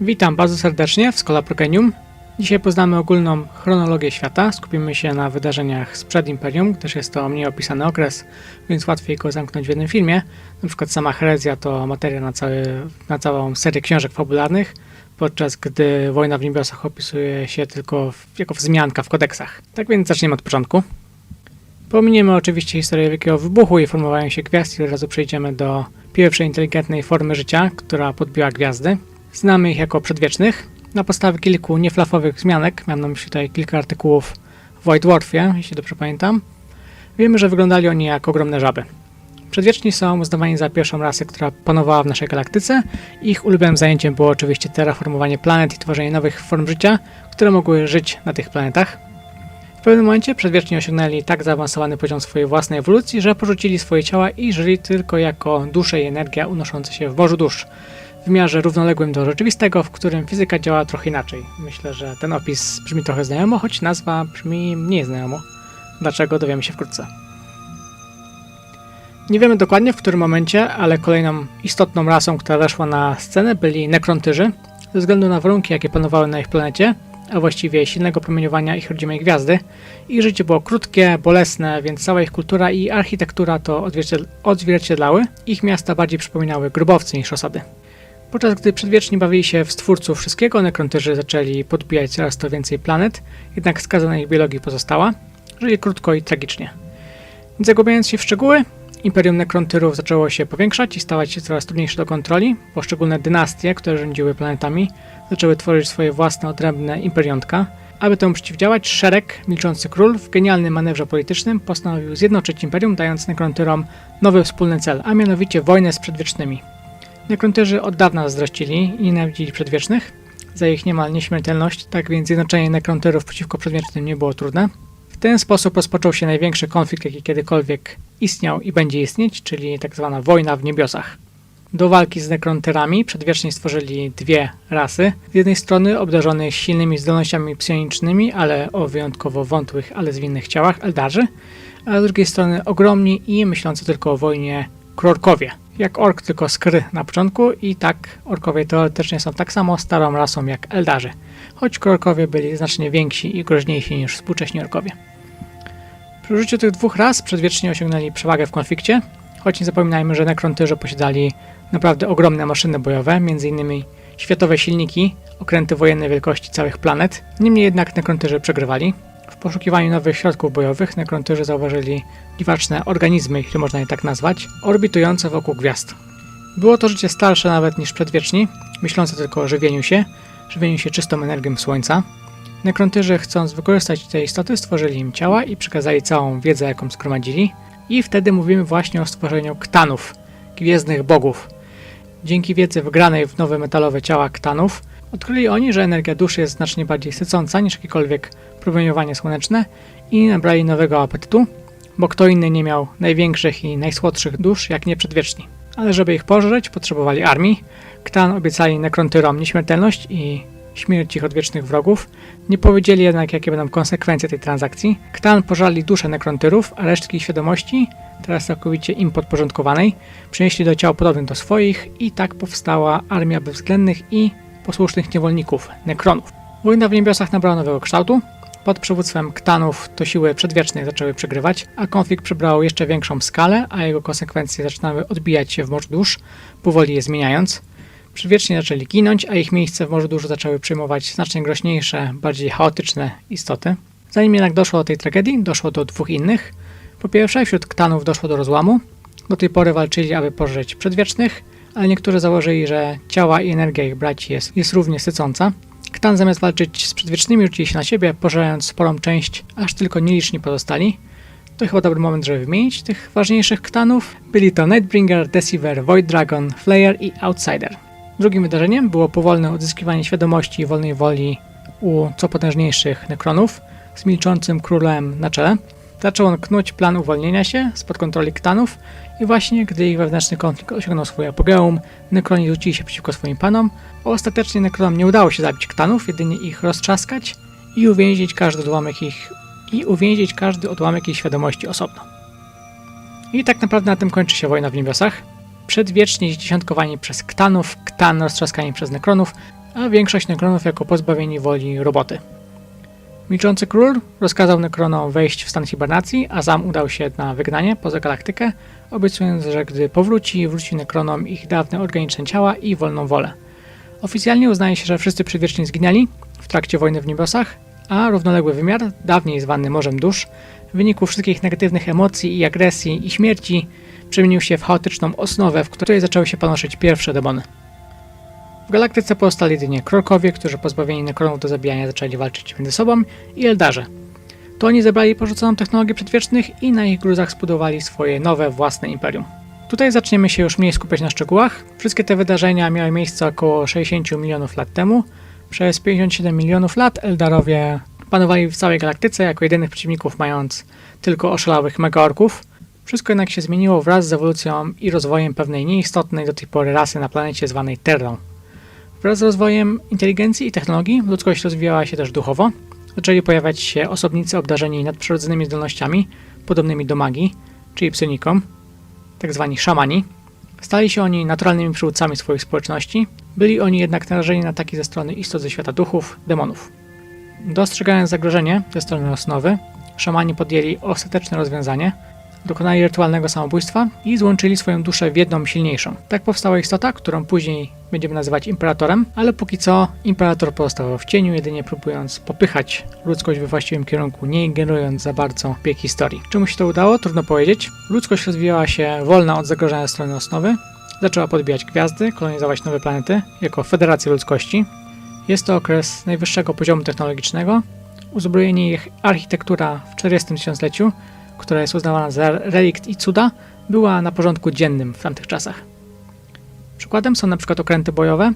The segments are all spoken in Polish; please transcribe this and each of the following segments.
Witam bardzo serdecznie w Skola Progenium. Dzisiaj poznamy ogólną chronologię świata. Skupimy się na wydarzeniach sprzed Imperium, gdyż jest to mniej opisany okres, więc łatwiej go zamknąć w jednym filmie. Na przykład sama herezja to materia na, cały, na całą serię książek fabularnych, podczas gdy Wojna w Niebiosach opisuje się tylko w, jako wzmianka w kodeksach. Tak więc zaczniemy od początku. Pominiemy oczywiście historię Wielkiego Wybuchu i formowania się gwiazd i od razu przejdziemy do pierwszej inteligentnej formy życia, która podbiła gwiazdy. Znamy ich jako przedwiecznych. Na podstawie kilku nieflafowych wzmianek, miałem na myśli tutaj kilka artykułów w White Dwarfie, jeśli dobrze pamiętam, wiemy, że wyglądali oni jak ogromne żaby. Przedwieczni są uznawani za pierwszą rasę, która panowała w naszej galaktyce. Ich ulubionym zajęciem było oczywiście terraformowanie planet i tworzenie nowych form życia, które mogły żyć na tych planetach. W pewnym momencie przedwieczni osiągnęli tak zaawansowany poziom swojej własnej ewolucji, że porzucili swoje ciała i żyli tylko jako dusze i energia unoszące się w morzu dusz wymiarze równoległym do rzeczywistego, w którym fizyka działa trochę inaczej. Myślę, że ten opis brzmi trochę znajomo, choć nazwa brzmi mniej znajomo. Dlaczego dowiemy się wkrótce. Nie wiemy dokładnie w którym momencie, ale kolejną istotną rasą, która weszła na scenę byli nekrontyży, ze względu na warunki, jakie panowały na ich planecie, a właściwie silnego promieniowania ich rodzimej gwiazdy. Ich życie było krótkie, bolesne, więc cała ich kultura i architektura to odzwierciedl- odzwierciedlały. Ich miasta bardziej przypominały grobowce niż osady. Podczas gdy przedwieczni bawili się w stwórców wszystkiego, nekrontyży zaczęli podbijać coraz to więcej planet, jednak skaza na ich biologii pozostała. Żyli krótko i tragicznie. Nie Zagłębiając się w szczegóły, Imperium Nekrontyrów zaczęło się powiększać i stawać się coraz trudniejsze do kontroli. Poszczególne dynastie, które rządziły planetami, zaczęły tworzyć swoje własne odrębne imperiątka. Aby temu przeciwdziałać, szereg, milczący król, w genialnym manewrze politycznym postanowił zjednoczyć imperium, dając Nekrontyrom nowy wspólny cel, a mianowicie wojnę z przedwiecznymi. Nekrontyrzy od dawna zazdrościli i nienawidzili przedwiecznych za ich niemal nieśmiertelność, tak więc zjednoczenie nekrontyrów przeciwko przedwiecznym nie było trudne. W ten sposób rozpoczął się największy konflikt, jaki kiedykolwiek istniał i będzie istnieć, czyli tak zwana wojna w niebiosach. Do walki z nekrontyrami przedwieczni stworzyli dwie rasy. Z jednej strony obdarzone silnymi zdolnościami psionicznymi, ale o wyjątkowo wątłych, ale zwinnych ciałach, Eldarzy, a z drugiej strony ogromni i myślący tylko o wojnie krorkowie. Jak ork, tylko skry na początku i tak orkowie teoretycznie są tak samo starą rasą jak Eldarzy, choć krorkowie byli znacznie więksi i groźniejsi niż współcześni orkowie. Przy użyciu tych dwóch ras przedwiecznie osiągnęli przewagę w konflikcie, choć nie zapominajmy, że nekrontyrzy posiadali naprawdę ogromne maszyny bojowe, m.in. światowe silniki, okręty wojenne wielkości całych planet. Niemniej jednak nekrontyrzy przegrywali. W poszukiwaniu nowych środków bojowych nekrontyrzy zauważyli dziwaczne organizmy, jeśli można je tak nazwać, orbitujące wokół gwiazd. Było to życie starsze nawet niż przedwieczni, myślące tylko o żywieniu się, żywieniu się czystą energią słońca. Nekrontyrzy, chcąc wykorzystać te istoty, stworzyli im ciała i przekazali całą wiedzę, jaką zgromadzili. I wtedy mówimy właśnie o stworzeniu ktanów, gwiezdnych bogów. Dzięki wiedzy wgranej w nowe metalowe ciała ktanów, odkryli oni, że energia duszy jest znacznie bardziej sycąca niż jakiekolwiek promieniowanie słoneczne i nabrali nowego apetytu, bo kto inny nie miał największych i najsłodszych dusz jak nie przedwieczni. Ale żeby ich pożreć, potrzebowali armii. Ktan obiecali nekrontyrom nieśmiertelność i śmierć ich odwiecznych wrogów. Nie powiedzieli jednak, jakie będą konsekwencje tej transakcji. Ktan pożarli dusze nekrontyrów, a resztki świadomości, teraz całkowicie im podporządkowanej, przenieśli do ciał podobnych do swoich i tak powstała armia bezwzględnych i posłusznych niewolników, nekronów. Wojna w niebiosach nabrała nowego kształtu. Pod przywództwem ktanów to siły przedwiecznych zaczęły przegrywać, a konflikt przybrał jeszcze większą skalę, a jego konsekwencje zaczynały odbijać się w morzu dusz, powoli je zmieniając. Przedwieczni zaczęli ginąć, a ich miejsce w morzu dusz zaczęły przyjmować znacznie groźniejsze, bardziej chaotyczne istoty. Zanim jednak doszło do tej tragedii, doszło do dwóch innych. Po pierwsze, wśród ktanów doszło do rozłamu. Do tej pory walczyli, aby pożreć przedwiecznych, ale niektórzy założyli, że ciała i energia ich braci jest, jest równie sycąca. Ktan zamiast walczyć z przedwiecznymi rzucili się na siebie, pożerając sporą część, aż tylko nieliczni pozostali. To chyba dobry moment, żeby wymienić tych ważniejszych ktanów. Byli to Nightbringer, Deceiver, Void Dragon, Flayer i Outsider. Drugim wydarzeniem było powolne odzyskiwanie świadomości i wolnej woli u co potężniejszych nekronów, z milczącym królem na czele. Zaczął on knuć plan uwolnienia się spod kontroli ktanów i właśnie gdy ich wewnętrzny konflikt osiągnął swój apogeum, nekroni rzucili się przeciwko swoim panom. Ostatecznie nekronom nie udało się zabić ktanów, jedynie ich roztrzaskać i uwięzić każdy odłamek ich i uwięzić każdy odłamek ich świadomości osobno. I tak naprawdę na tym kończy się wojna w niebiosach. Przedwiecznie zdziesiątkowani przez ktanów, ktan roztrzaskani przez nekronów a większość Nekronów jako pozbawieni woli roboty. Milczący król rozkazał Nekronom wejść w stan hibernacji, a sam udał się na wygnanie poza galaktykę, obiecując, że gdy powróci, wróci Nekronom ich dawne organiczne ciała i wolną wolę. Oficjalnie uznaje się, że wszyscy przedwieczni zginęli w trakcie wojny w niebiosach, a równoległy wymiar, dawniej zwany Morzem Dusz, w wyniku wszystkich negatywnych emocji i agresji i śmierci przemienił się w chaotyczną osnowę, w której zaczęły się panoszyć pierwsze demony. W galaktyce pozostali jedynie Krorkowie, którzy pozbawieni nekronów do zabijania zaczęli walczyć między sobą i Eldarze. To oni zebrali porzuconą technologię przedwiecznych i na ich gruzach zbudowali swoje nowe, własne imperium. Tutaj zaczniemy się już mniej skupiać na szczegółach. Wszystkie te wydarzenia miały miejsce około 60 milionów lat temu. Przez 57 milionów lat Eldarowie panowali w całej galaktyce jako jedynych przeciwników mając tylko oszalałych megaorków. Wszystko jednak się zmieniło wraz z ewolucją i rozwojem pewnej nieistotnej do tej pory rasy na planecie zwanej Terrą. Wraz z rozwojem inteligencji i technologii ludzkość rozwijała się też duchowo. Zaczęli pojawiać się osobnicy obdarzeni nadprzyrodzonymi zdolnościami, podobnymi do magii, czyli psionikom, tak zwani szamani. Stali się oni naturalnymi przywódcami swoich społeczności, byli oni jednak narażeni na ataki ze strony istot ze świata duchów, demonów. Dostrzegając zagrożenie ze strony osnowy, szamani podjęli ostateczne rozwiązanie, dokonali rytualnego samobójstwa i złączyli swoją duszę w jedną silniejszą. Tak powstała istota, którą później będziemy nazywać imperatorem, ale póki co imperator pozostawał w cieniu, jedynie próbując popychać ludzkość we właściwym kierunku, nie ingerując za bardzo bieg historii. Czemu się to udało? Trudno powiedzieć. Ludzkość rozwijała się wolna od zagrożenia strony osnowy, zaczęła podbijać gwiazdy, kolonizować nowe planety jako federacja ludzkości. Jest to okres najwyższego poziomu technologicznego. Uzbrojenie ich architektura w 40 tysiącleciu która jest uznawana za relikt i cuda, była na porządku dziennym w tamtych czasach. Przykładem są przykład okręty bojowe.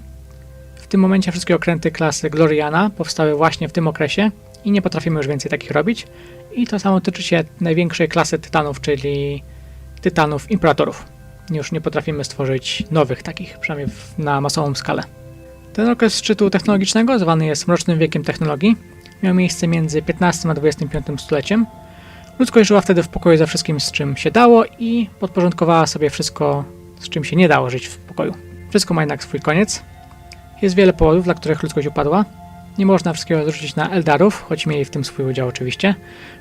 W tym momencie wszystkie okręty klasy Gloriana powstały właśnie w tym okresie i nie potrafimy już więcej takich robić. I to samo tyczy się największej klasy tytanów, czyli tytanów imperatorów. Już nie potrafimy stworzyć nowych takich, przynajmniej na masową skalę. Ten okres szczytu technologicznego, zwany jest Mrocznym Wiekiem Technologii, miał miejsce między XV a XXV stuleciem Ludzkość żyła wtedy w pokoju ze wszystkim, z czym się dało i podporządkowała sobie wszystko, z czym się nie dało żyć w pokoju. Wszystko ma jednak swój koniec. Jest wiele powodów, dla których ludzkość upadła. Nie można wszystkiego zrzucić na Eldarów, choć mieli w tym swój udział oczywiście.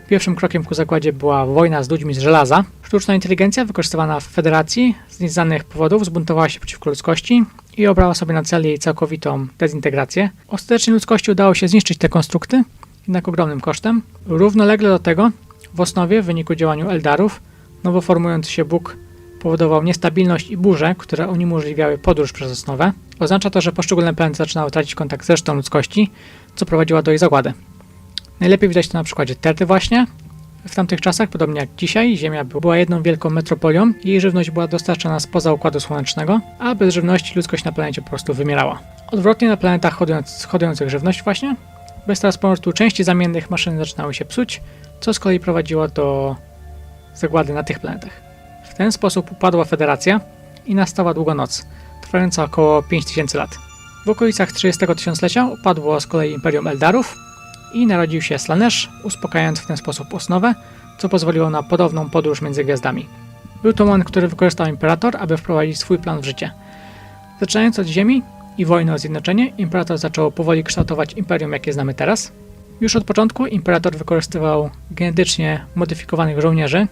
Pierwszym krokiem ku zakładzie była wojna z ludźmi z żelaza. Sztuczna inteligencja wykorzystywana w Federacji z nieznanych powodów zbuntowała się przeciwko ludzkości i obrała sobie na cel jej całkowitą dezintegrację. Ostatecznie ludzkości udało się zniszczyć te konstrukty, jednak ogromnym kosztem. Równolegle do tego w osnowie, w wyniku działania Eldarów, nowo formujący się Bóg powodował niestabilność i burze, które uniemożliwiały podróż przez osnowę. Oznacza to, że poszczególne planety zaczynały tracić kontakt z resztą ludzkości, co prowadziło do jej zagłady. Najlepiej widać to na przykładzie Terty właśnie. W tamtych czasach, podobnie jak dzisiaj, Ziemia była jedną wielką metropolią, jej żywność była dostarczana spoza Układu Słonecznego, a bez żywności ludzkość na planecie po prostu wymierała. Odwrotnie na planetach hodując, hodujących żywność właśnie, bez transportu części zamiennych maszyny zaczynały się psuć, co z kolei prowadziło do zagłady na tych planetach. W ten sposób upadła Federacja i nastała długa noc, trwająca około 5000 lat. W okolicach 30 tysiąclecia upadło z kolei Imperium Eldarów i narodził się Slanesh, uspokajając w ten sposób osnowę, co pozwoliło na podobną podróż między gwiazdami. Był to moment, który wykorzystał Imperator, aby wprowadzić swój plan w życie. Zaczynając od Ziemi i wojny o zjednoczenie, Imperator zaczął powoli kształtować imperium, jakie znamy teraz – już od początku imperator wykorzystywał genetycznie modyfikowanych żołnierzy,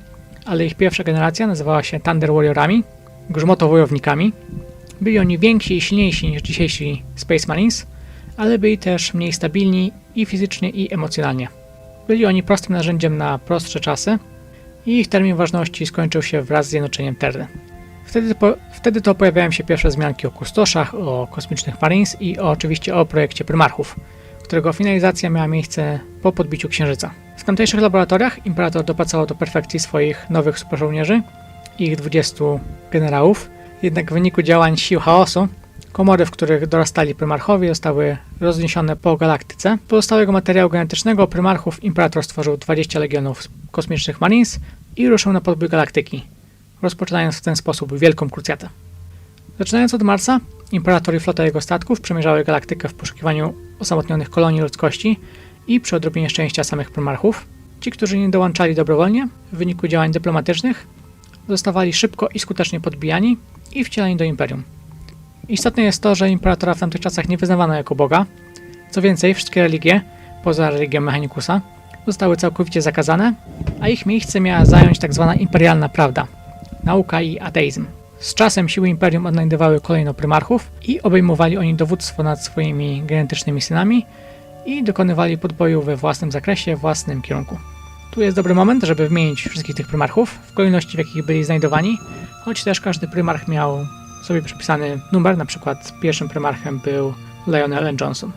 ale ich pierwsza generacja nazywała się Thunder Warriorami, grzmotowojownikami. Byli oni więksi i silniejsi niż dzisiejsi Space Marines, ale byli też mniej stabilni i fizycznie i emocjonalnie. Byli oni prostym narzędziem na prostsze czasy i ich termin ważności skończył się wraz z zjednoczeniem Terry. Wtedy, po, wtedy to pojawiają się pierwsze wzmianki o kustoszach, o kosmicznych Marines i oczywiście o projekcie Prymarchów – którego finalizacja miała miejsce po podbiciu Księżyca. W tamtejszych laboratoriach Imperator dopracował do perfekcji swoich nowych superżołnierzy i ich 20 generałów, jednak w wyniku działań sił chaosu komory, w których dorastali prymarchowie, zostały rozniesione po galaktyce. Pozostałego materiału genetycznego prymarchów Imperator stworzył 20 legionów kosmicznych Marines i ruszył na podbój galaktyki, rozpoczynając w ten sposób wielką krucjatę. Zaczynając od Marsa, Imperator i flota jego statków przemierzały galaktykę w poszukiwaniu osamotnionych kolonii ludzkości i przy odrobinie szczęścia samych primarchów. Ci, którzy nie dołączali dobrowolnie w wyniku działań dyplomatycznych, zostawali szybko i skutecznie podbijani i wcielani do imperium. Istotne jest to, że imperatora w tamtych czasach nie wyznawano jako boga. Co więcej, wszystkie religie, poza religią Mechanicusa, zostały całkowicie zakazane, a ich miejsce miała zająć tzw. imperialna prawda, nauka i ateizm. Z czasem siły imperium odnajdywały kolejno prymarchów i obejmowali oni dowództwo nad swoimi genetycznymi synami i dokonywali podboju we własnym zakresie, własnym kierunku. Tu jest dobry moment, żeby wymienić wszystkich tych prymarchów w kolejności, w jakich byli znajdowani, choć też każdy prymarch miał sobie przypisany numer, na przykład pierwszym prymarchem był Lionel N. Johnson.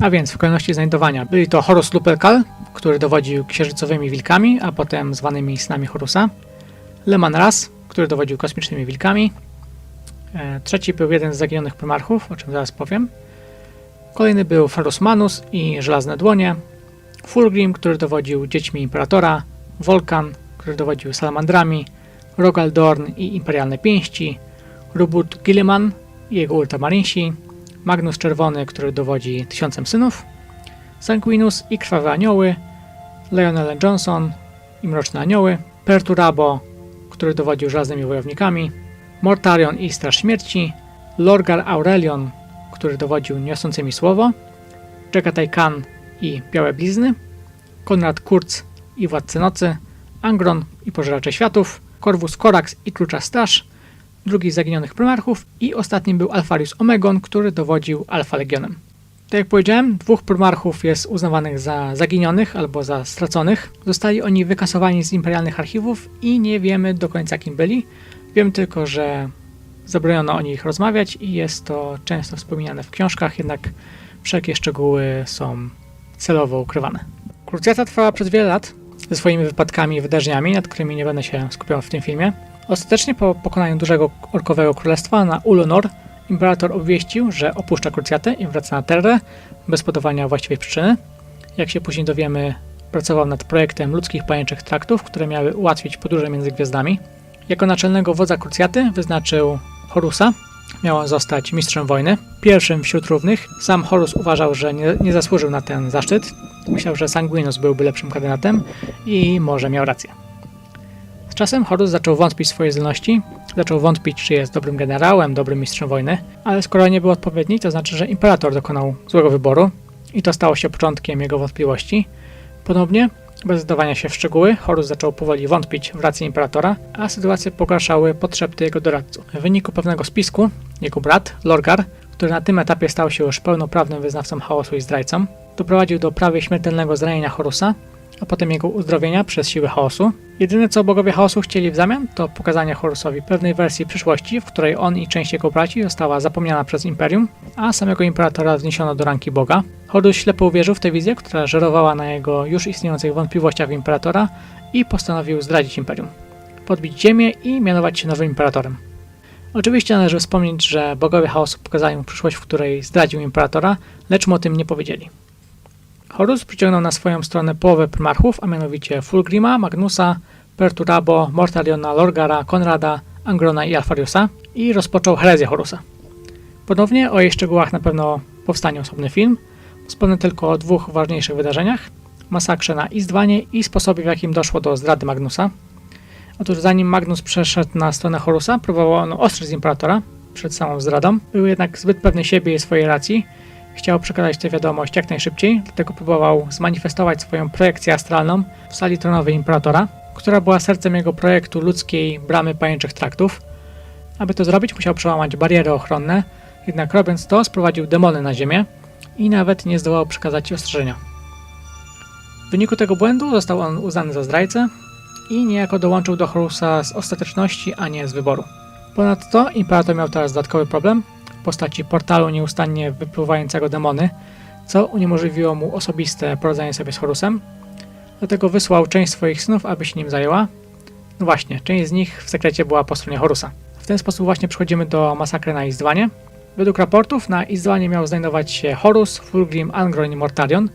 A więc w kolejności znajdowania byli to Horus Lupercal, który dowodził księżycowymi wilkami, a potem zwanymi snami Horusa, Leman Ras, który dowodził kosmicznymi wilkami, e, trzeci był jeden z zaginionych prymarchów, o czym zaraz powiem, kolejny był Ferus Manus i Żelazne Dłonie, Fulgrim, który dowodził dziećmi Imperatora, Volkan, który dowodził salamandrami, Rogal Dorn i Imperialne Pięści, Rubut Gilliman i jego ultramarinsi, Magnus Czerwony, który dowodzi Tysiącem Synów, Sanguinus i Krwawe Anioły, Lionel Johnson i Mroczne Anioły, Perturabo, który dowodził Żelaznymi Wojownikami, Mortarion i Straż Śmierci, Lorgar Aurelion, który dowodził Niosącymi Słowo, Jagatai Khan i Białe Blizny, Konrad Kurz i Władcy Nocy, Angron i Pożeracze Światów, Corvus Corax i Klucza Straż, drugi z zaginionych prymarchów i ostatnim był Alfarius Omegon, który dowodził Alfa Legionem. Tak jak powiedziałem, dwóch prymarchów jest uznawanych za zaginionych albo za straconych. Zostali oni wykasowani z imperialnych archiwów i nie wiemy do końca kim byli. Wiem tylko, że zabroniono o nich rozmawiać i jest to często wspominane w książkach, jednak wszelkie szczegóły są celowo ukrywane. Krucjata trwała przez wiele lat ze swoimi wypadkami i wydarzeniami, nad którymi nie będę się skupiał w tym filmie. Ostatecznie po pokonaniu dużego orkowego królestwa na Ulunor, imperator obwieścił, że opuszcza Krucjatę i wraca na Terrę bez podawania właściwej przyczyny. Jak się później dowiemy, pracował nad projektem ludzkich pajęczych traktów, które miały ułatwić podróże między gwiazdami. Jako naczelnego wodza Krucjaty wyznaczył Horusa, miał on zostać mistrzem wojny, pierwszym wśród równych. Sam Horus uważał, że nie, nie zasłużył na ten zaszczyt. Myślał, że Sanguinus byłby lepszym kandydatem i może miał rację. Z czasem Horus zaczął wątpić w swoje zdolności, zaczął wątpić, czy jest dobrym generałem, dobrym mistrzem wojny, ale skoro nie był odpowiedni, to znaczy, że imperator dokonał złego wyboru i to stało się początkiem jego wątpliwości. Ponownie, bez zdawania się w szczegóły, Horus zaczął powoli wątpić w rację imperatora, a sytuację pogarszały potrzeby jego doradców. W wyniku pewnego spisku, jego brat, Lorgar, który na tym etapie stał się już pełnoprawnym wyznawcą chaosu i zdrajcą, doprowadził do prawie śmiertelnego zranienia Horusa, a potem jego uzdrowienia przez siły chaosu. Jedyne co bogowie chaosu chcieli w zamian, to pokazanie Horusowi pewnej wersji przyszłości, w której on i część jego braci została zapomniana przez Imperium, a samego Imperatora wzniesiono do ranki Boga. Horus ślepo uwierzył w tę wizję, która żerowała na jego już istniejących wątpliwościach w Imperatora i postanowił zdradzić Imperium, podbić ziemię i mianować się nowym Imperatorem. Oczywiście należy wspomnieć, że bogowie chaosu pokazali mu przyszłość, w której zdradził Imperatora, lecz mu o tym nie powiedzieli. Horus przyciągnął na swoją stronę połowę prymarchów, a mianowicie Fulgrima, Magnusa, Perturabo, Mortaliona, Lorgara, Konrada, Angrona i Alfariusa i rozpoczął herezję Horusa. Ponownie o jej szczegółach na pewno powstanie osobny film. Wspomnę tylko o dwóch ważniejszych wydarzeniach. Masakrze na Izdwanie i sposobie w jakim doszło do zdrady Magnusa. Otóż zanim Magnus przeszedł na stronę Horusa, próbował on ostrzec Imperatora przed samą zdradą. Był jednak zbyt pewny siebie i swojej racji, Chciał przekazać tę wiadomość jak najszybciej, dlatego próbował zmanifestować swoją projekcję astralną w sali tronowej Imperatora, która była sercem jego projektu ludzkiej bramy pajęczych traktów. Aby to zrobić, musiał przełamać bariery ochronne, jednak robiąc to, sprowadził demony na ziemię i nawet nie zdołał przekazać ostrzeżenia. W wyniku tego błędu został on uznany za zdrajcę i niejako dołączył do Horusa z ostateczności, a nie z wyboru. Ponadto Imperator miał teraz dodatkowy problem, postaci portalu nieustannie wypływającego demony, co uniemożliwiło mu osobiste poradzenie sobie z Horusem. Dlatego wysłał część swoich synów, aby się nim zajęła. No właśnie, część z nich w sekrecie była po stronie Horusa. W ten sposób właśnie przechodzimy do masakry na Izdwanie. Według raportów na Izdwanie miał znajdować się Horus, Fulgrim, Angron i Mortarion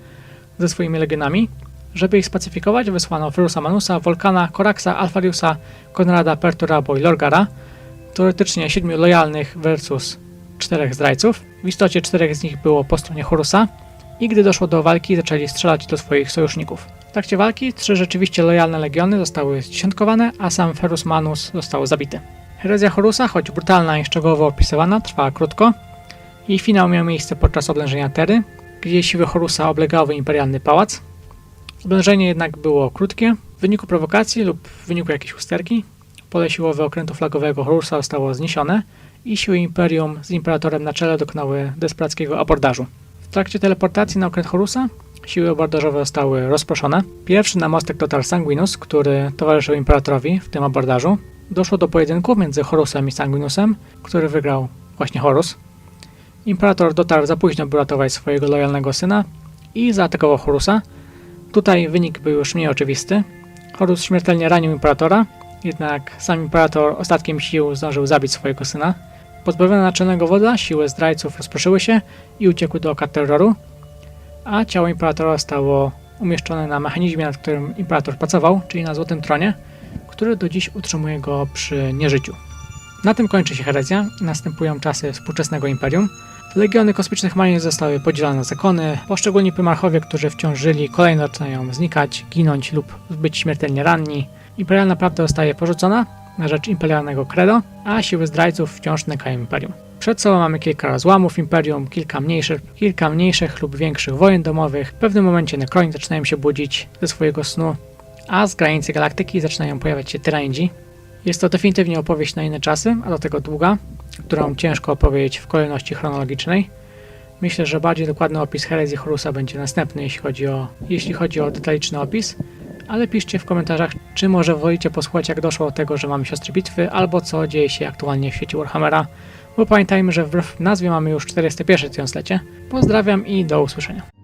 ze swoimi legionami. Żeby ich spacyfikować, wysłano Ferusa Manusa, Volkana, Koraxa, Alfariusa, Konrada, Perturabo i Lorgara. Teoretycznie siedmiu lojalnych versus czterech zdrajców. W istocie czterech z nich było po stronie Horusa i gdy doszło do walki, zaczęli strzelać do swoich sojuszników. W trakcie walki trzy rzeczywiście lojalne legiony zostały zdziesiątkowane, a sam Ferus Manus został zabity. Herezja Horusa, choć brutalna i szczegółowo opisywana, trwała krótko. Jej finał miał miejsce podczas oblężenia Tery, gdzie siły Horusa oblegały imperialny pałac. Oblężenie jednak było krótkie. W wyniku prowokacji lub w wyniku jakiejś usterki pole siłowe okrętu flagowego Horusa zostało zniesione i siły Imperium z Imperatorem na czele dokonały desperackiego abordażu. W trakcie teleportacji na okręt Horusa siły abordażowe zostały rozproszone. Pierwszy na mostek dotarł Sanguinus, który towarzyszył Imperatorowi w tym abordażu. Doszło do pojedynku między Horusem i Sanguinusem, który wygrał właśnie Horus. Imperator dotarł za późno, by ratować swojego lojalnego syna i zaatakował Horusa. Tutaj wynik był już mniej oczywisty. Horus śmiertelnie ranił Imperatora, jednak sam Imperator ostatkiem sił zdążył zabić swojego syna. Pozbawione naczelnego wodza, siły zdrajców rozproszyły się i uciekły do oka terroru, a ciało Imperatora stało umieszczone na mechanizmie, nad którym Imperator pracował, czyli na Złotym Tronie, który do dziś utrzymuje go przy nieżyciu. Na tym kończy się herezja następują czasy współczesnego imperium. Legiony kosmicznych marine zostały podzielone na zakony, poszczególni prymarchowie, którzy wciąż żyli, kolejno zaczynają znikać, ginąć lub być śmiertelnie ranni. Imperialna prawda zostaje porzucona na rzecz imperialnego credo, a siły zdrajców wciąż nękają imperium. Przed sobą mamy kilka rozłamów imperium, kilka mniejszych, kilka mniejszych lub większych wojen domowych. W pewnym momencie nekroni zaczynają się budzić ze swojego snu, a z granicy galaktyki zaczynają pojawiać się tyrańdzi. Jest to definitywnie opowieść na inne czasy, a do tego długa, którą ciężko opowiedzieć w kolejności chronologicznej. Myślę, że bardziej dokładny opis herezji Horusa będzie następny, jeśli chodzi o, jeśli chodzi o detaliczny opis, ale piszcie w komentarzach, czy może wolicie posłuchać, jak doszło do tego, że mamy siostry bitwy, albo co dzieje się aktualnie w świecie Warhammera, bo pamiętajmy, że wbrew nazwie mamy już 401 tysiąclecie. Pozdrawiam i do usłyszenia.